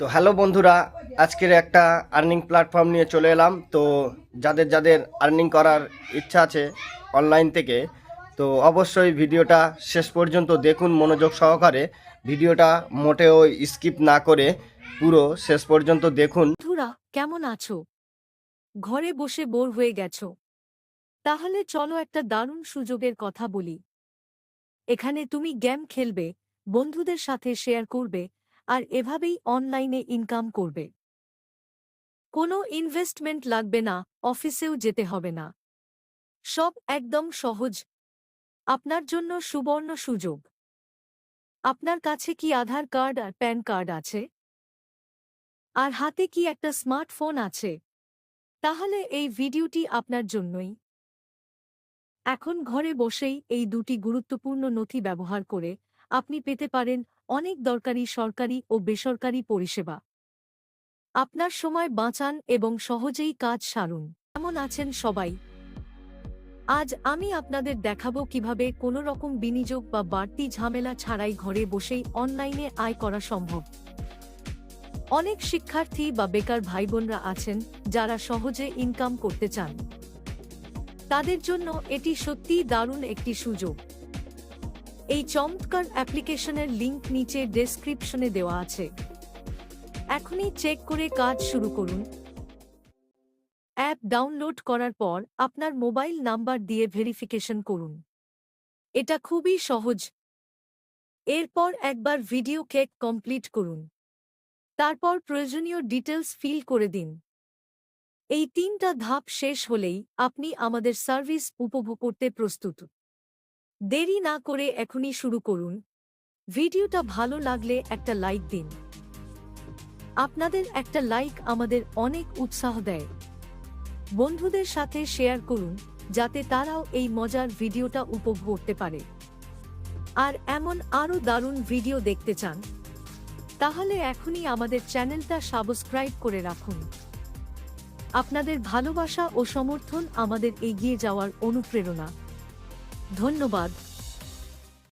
তো হ্যালো বন্ধুরা, আজকের একটা আর্নিং প্ল্যাটফর্ম নিয়ে চলে এলাম। তো যাদের যাদের আর্নিং করার ইচ্ছা আছে অনলাইন থেকে, তো অবশ্যই ভিডিওটা শেষ পর্যন্ত দেখুন মনোযোগ সহকারে। ভিডিওটা মোটেও স্কিপ না করে পুরো শেষ পর্যন্ত দেখুন। বন্ধুরা, কেমন আছো? ঘরে বসে বোর হয়ে গেছো? তাহলে চলো একটা দারুণ সুযোগের কথা বলি। এখানে তুমি গেম খেলবে, বন্ধুদের সাথে শেয়ার করবে আর এভাবেই অনলাইনে ইনকাম করবে। কোনো ইনভেস্টমেন্ট লাগবে না, অফিসেও যেতে হবে না। সব একদম সহজ। আপনার জন্য সুবর্ণ সুযোগ। আপনার কাছে কি আধার কার্ড আর প্যান কার্ড আছে? আর হাতে কি একটা স্মার্টফোন আছে? তাহলে এই ভিডিওটি আপনার জন্যই। এখন ঘরে বসেই এই দুটি গুরুত্বপূর্ণ নথি ব্যবহার করে আপনি পেতে পারেন অনেক দরকারি সরকারি ও বেসরকারি পরিষেবা। আপনার সময় বাঁচান এবং সহজেই কাজ সারুন। কেমন আছেন সবাই? আজ আমি আপনাদের দেখাবো কীভাবে কোনো রকম বিনিয়োগ বা বাড়তি ঝামেলা ছাড়াই ঘরে বসেই অনলাইনে আয় করা সম্ভব। অনেক শিক্ষার্থী বা বেকার ভাইবোনরা আছেন যারা সহজে ইনকাম করতে চান। তাদের জন্য এটি সত্যিই দারুণ একটি সুযোগ। এই চমৎকার অ্যাপ্লিকেশনের লিংক নিচে ডেসক্রিপশনে দেওয়া আছে। এখনই চেক করে কাজ শুরু করুন। অ্যাপ ডাউনলোড করার পর আপনার মোবাইল নাম্বার দিয়ে ভেরিফিকেশন করুন। এটা খুবই সহজ। এরপর একবার ভিডিও কেক কমপ্লিট করুন। তারপর প্রয়োজনীয় ডিটেলস ফিল করে দিন। এই তিনটা ধাপ শেষ হলেই আপনি আমাদের সার্ভিস উপভোগ করতে প্রস্তুত। দেরি না করে এখনই শুরু করুন। ভিডিওটা ভালো লাগলে একটা লাইক দিন। আপনাদের একটা লাইক আমাদের অনেক উৎসাহ দেয়। বন্ধুদের সাথে শেয়ার করুন, যাতে তারাও এই মজার ভিডিওটা উপভোগ করতে পারে। আর এমন আরও দারুণ ভিডিও দেখতে চান, তাহলে এখনই আমাদের চ্যানেলটা সাবস্ক্রাইব করে রাখুন। আপনাদের ভালোবাসা ও সমর্থন আমাদের এগিয়ে যাওয়ার অনুপ্রেরণা। ধন্যবাদ।